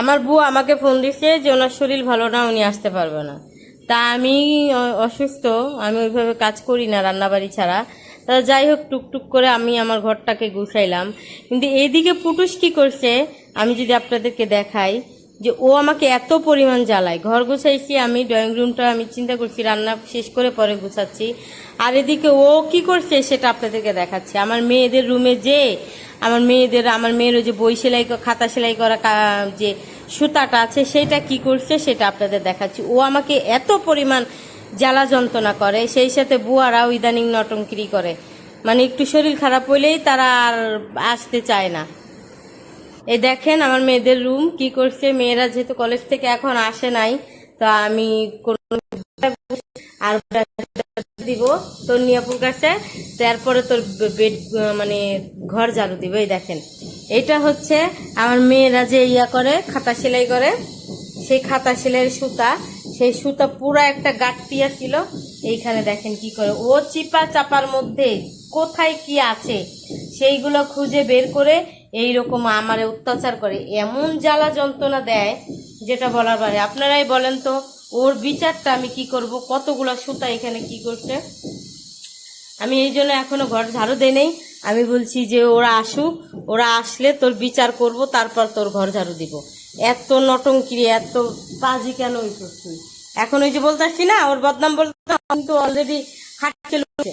আমার বউ আমাকে ফোন দিচ্ছে যে ওনার শরীর ভালো না, উনি আসতে পারবে না। তা আমি অসুস্থ, আমি ওইভাবে কাজ করি না রান্নাবাড়ি ছাড়া। তা যাই হোক, টুকটুক করে আমি আমার ঘরটাকে গুছাইলাম। কিন্তু এদিকে পুটুস কি করছে, আমি যদি আপনাদেরকে দেখাই। যে ও আমাকে এত পরিমাণ জ্বালায়। ঘর গুছাইছি, আমি ড্রয়িং রুমটা আমি চিন্তা করছি, রান্না শেষ করে পরে গুছাচ্ছি। আর এদিকে ও কি করছে সেটা আপনাদেরকে দেখাচ্ছি। আমার মেয়েদের রুমে যে, আমার মেয়েদের, আমার মেয়ের যে বই সেলাই খাতা সেলাই করা যে সুতাটা আছে সেটা কি করছে সেটা আপনাদের দেখাচ্ছি। ও আমাকে এত পরিমাণ জ্বালা যন্ত্রণা করে, সেই সাথে বুয়ারাও ইদানিং নটঙ্কিরি করে। মানে একটু শরীর খারাপ হইলেই তারা আর আসতে চায় না। এই দেখেন আমার মেয়েদের রুম, কি করছে? মেয়েরা যেহেতু কলেজ থেকে এখন আসে নাই, তো আমি আর দিব তোর নিয়াপুর কাছে, তারপরে তোর বেড মানে ঘর ঝাড়ু দিব, এই দেখেন। এটা হচ্ছে আমার মেয়েরা যে ইয়া করে, খাতা সেলাই করে, সেই খাতা সেলাইয়ের সুতা, সেই সুতা পুরো একটা গাঁটতিয়া ছিল। এইখানে দেখেন কি করে, ও চিপা চাপার মধ্যে কোথায় কি আছে, সেইগুলো খুঁজে বের করে এই রকম আমারে অত্যাচার করে, এমন জ্বালা যন্ত্রণা দেয় যেটা বলার পারে আপনারাই বলেন তো, ওর বিচারটা আমি কি করব, কতগুলো সুতা এখানে কি করছে? আমি এই জন্য এখনও ঘর ঝাড়ু দেই নেই। আমি বলছি যে ওরা আসুক, ওরা আসলে তোর বিচার করব, তারপর তোর ঘর ঝাড়ু দিব। এত নটঙ্কিরি এত বাজি কেন ওই করছি এখন ওই যে বলতে আসছি না, ওর বদনাম বলতে, কিন্তু অলরেডি হাঁটতে লুকছে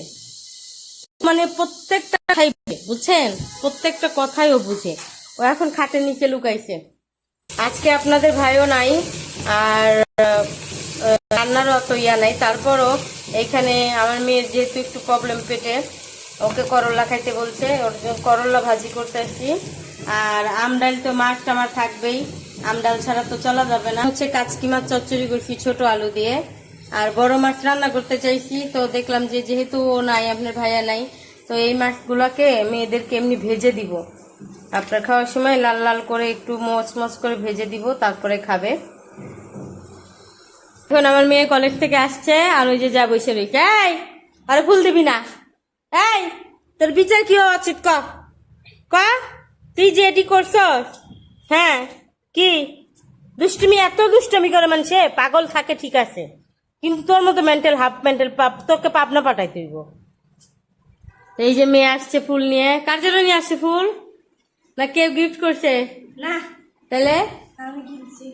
মানে প্রত্যেকটা কথাই বুঝছেন? প্রত্যেকটা কথাই ও বুঝে। ও এখন খাটের নিচে লুকাইছে। আজকে আপনাদের ভাইও নাই, আর রান্নারও অত ইয়া নাই। তারপরও এইখানে আমার মেয়ের যেহেতু একটু প্রবলেম পেটে, ওকে করলা খাইতে বলছে। ওর করলা ভাজি করতে আসছি। আর আমডাল তো মাছ টামার থাকবেই। আমডাল ছাড়া তো চলা যাবে না। হচ্ছে কাচকি মাছ, চচ্চড়ি করছি ছোট আলু দিয়ে। আর বড় মাছ রান্না করতে চাইছি, তো দেখলাম যে যেহেতু ও নাই, আপনার ভাইয়া নাই, তো এই মাছগুলোকে মেয়েদেরকে এমনি ভেজে দিব। আপনার খাওয়ার সময় লাল লাল করে একটু মচ মচ করে ভেজে দিব, তারপরে খাবে। এখন আমার মেয়ে কলেজ থেকে আসছে, আর ওই যে যা বসে রয়েছে এই, আরে ফুল দিবি না। এই, তোর বিচার কি হওয়া উচিত? ক ক, তুই যে এটি করছস হ্যাঁ কি? দুষ্টুমি, এত দুষ্টুমি করে মানুষে, পাগল থাকে, ঠিক আছে। কিন্তু তোর মতো মেন্টাল হাফ মেন্টাল পাপ তোকে পাবনা পাঠাই তুইব এই যে মেয়ে আসছে ফুল নিয়ে। কার জন্য নিয়ে আসছে ফুল? না কেউ গিফট করছে? না। তাহলে?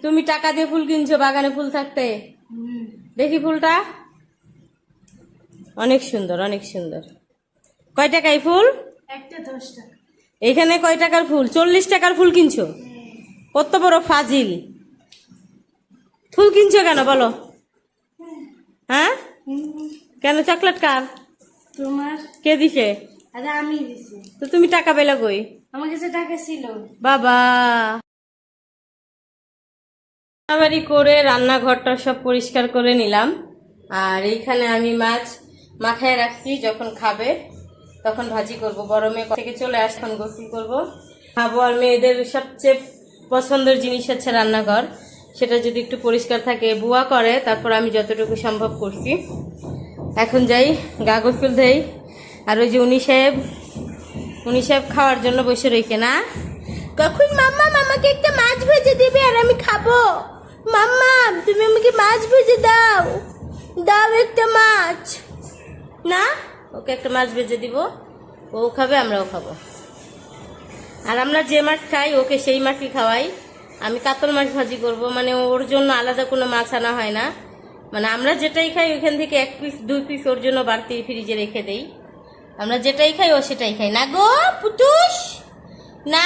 তুমি টাকা দিয়ে ফুল কিনছো বাগানে ফুল থাকতে? দেখি ফুলটা। অনেক সুন্দর অনেক সুন্দর। কয় টাকায় ফুল? একটা দশ টাকা। এখানে কয় টাকার ফুল? চল্লিশ টাকার ফুল কিনছো? কত বড় ফাজিল। ফুল কিনছো কেন বলো? হ্যাঁ? কেন চকলেট কার? তোমার? কে দিছে? আরে আমি দিছি। তো তুমি টাকা পেলে কই? আমার কাছে টাকা ছিল। বাবা। রান্নাবাড়ি করে রান্নাঘরটা সব পরিষ্কার করে নিলাম। আর এইখানে আমি মাছ মাখায় রাখছি যখন খাবে তখন ভাজি করব। বড় মেয়ে থেকে চলে আস তখন গোসল করব। খাব আর মেয়েদের সবচেয়ে পছন্দের জিনিস হচ্ছে রান্নাঘর। সেটা যদি একটু পরিষ্কার থাকে, বুয়া করে, তারপর আমি যতটুকু সম্ভব করছি। এখন যাই, গা গোসল দেই আর ওই যে উনি সাহেব উনি সাহেব খাওয়ার জন্য বসে রয়েছে না? কখন মাম্মা মামাকে একটা মাছ ভেজে দিবে আর আমি খাব? মাম্মা, তুমি আমাকে মাছ ভেজে দাও। দাও একটা মাছ। না? ওকে একটা মাছ ভেজে দিব। ও খাবে, আমরাও খাব। আর আমরা যে মাছ খাই, ওকে সেই মাছই খাওয়াই। আমি কাতল মাছ ভাজি করব মানে ওর জন্য আলাদা কোনো মাছ আনা হয় না। মানে আমরা যেটাই খাই ওইখান থেকে এক পিস দুই পিস ওর জন্য বাড়তি ফ্রিজে রেখে দেই। আমরা যেটাই খাই ও সেটাই খাই। না গো পুতুষ না?